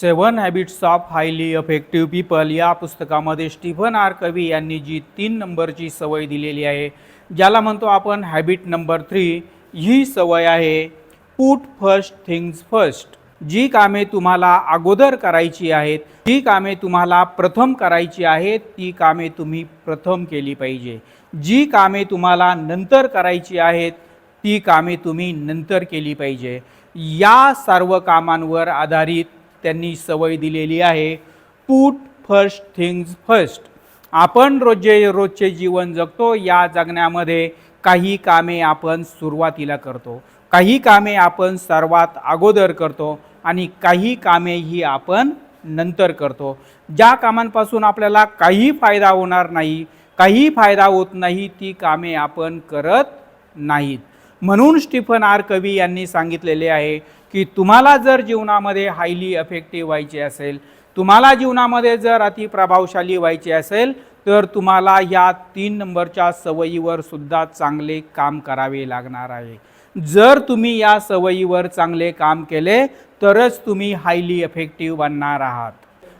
Seven habits of highly effective people या पुस्तकामध्ये Stephen R कवी यांनी जी तीन नंबरची सवय दिलेली आहे ज्याला म्हणतो आपण हॅबिट नंबर थ्री ही सवय आहे पुट फर्स्ट थिंग्स फर्स्ट. जी कामे तुम्हाला अगोदर करायची आहेत जी कामे तुम्हाला प्रथम करायची आहेत ती कामे तुम्ही प्रथम केली पाहिजे. जी कामे तुम्हाला नंतर करायची आहेत ती कामे तुम्ही नंतर केली पाहिजे. या सर्व कामांवर आधारित त्यांनी सवय दिलेली आहे. पुट फर्स्ट थिंग्ज फर्स्ट आपण रोजचे रोजचे जीवन जगतो या जगण्यामध्ये काही कामे आपण सुरुवातीला करतो. काही कामे आपण सर्वात अगोदर करतो आणि काही कामे ही आपण नंतर करतो. ज्या कामांपासून आपल्याला काही फायदा होणार नाही काही फायदा होत नाही ती कामे आपण करत नाहीत. म्हणून स्टीफन आर कवी यांनी सांगितलेले आहे की तुम्हाला जर जीवनामध्ये हायली अफेक्टिव्ह व्हायचे असेल तुम्हाला जीवनामध्ये जर अति प्रभावशाली व्हायचे असेल तर तुम्हाला या तीन नंबरच्या सवयीवर सुद्धा चांगले काम करावे लागणार आहे. जर तुम्ही या सवयीवर चांगले काम केले तरच तुम्ही हायली अफेक्टिव्ह बनणार आहात.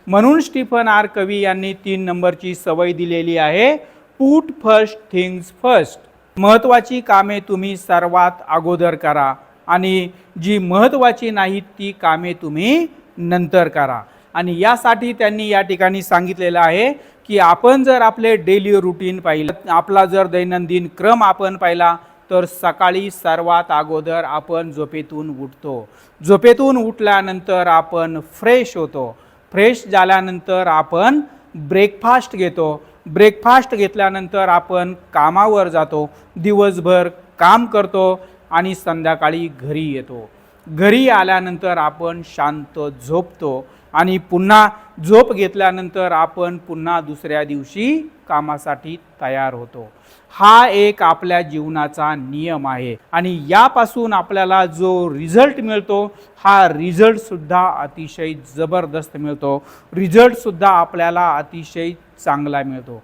म्हणून स्टीफन आर कवी यांनी तीन नंबरची सवय दिलेली आहे पुट फर्स्ट थिंग्स फर्स्ट महत्त्वाची कामे तुम्ही सर्वात अगोदर करा. आणि जी महत्त्वाची नाहीत ती कामे तुम्ही नंतर करा. आणि यासाठी त्यांनी या ठिकाणी सांगितलेलं आहे की आपण जर आपले डेली रुटीन पाहिलं आपला जर दैनंदिन क्रम आपण पाहिला तर सकाळी सर्वात अगोदर आपण झोपेतून उठतो. झोपेतून उठल्यानंतर आपण फ्रेश होतो. फ्रेश झाल्यानंतर आपण ब्रेकफास्ट घेतो. ब्रेकफास्ट घेतल्यानंतर आपण कामावर जातो. दिवसभर काम करतो. आणि संध्याकाळी घरी येतो. घरी आल्यानंतर आपण शांत झोपतो आणि पुन्हा झोप घेतल्यानंतर आपण पुन्हा दुसऱ्या दिवशी कामासाठी तयार होतो. हा एक आपल्या जीवनाचा नियम आहे आणि यापासून आपल्याला जो रिझल्ट मिळतो हा रिझल्टसुद्धा अतिशय जबरदस्त मिळतो. रिझल्टसुद्धा आपल्याला अतिशय चांगला मिळतो.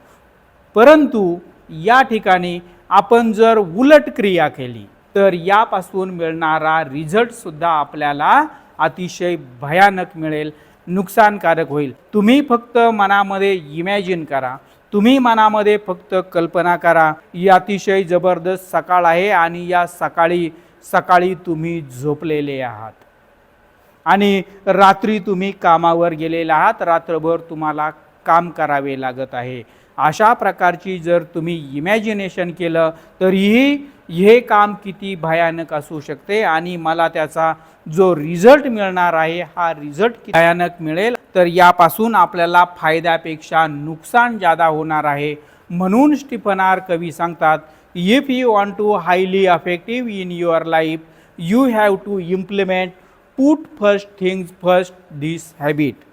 परंतु या ठिकाणी आपण जर उलट क्रिया केली तर यापासून मिळणारा रिझल्टसुद्धा आपल्याला अतिशय भयानक मिळेल नुकसानकारक होईल. तुम्ही फक्त मनामध्ये इमॅजिन करा. तुम्ही मनामध्ये फक्त कल्पना करा. ही अतिशय जबरदस्त सकाळ आहे आणि या सकाळी सकाळी तुम्ही झोपलेले आहात. आणि रात्री तुम्ही कामावर गेलेले आहात. रात्रभर तुम्हाला काम करावे लागत आहे. अशा प्रकारची जर तुम्ही इमॅजिनेशन केलं तरीही हे काम किती भयानक असू शकते आणि मला त्याचा जो रिझल्ट मिळणार आहे हा रिझल्ट भयानक मिळेल तर यापासून आपल्याला फायद्यापेक्षा नुकसान जादा होणार आहे म्हणून स्टीफन आर कवी सांगतात if you want to highly effective in your life you have to implement put first things first this habit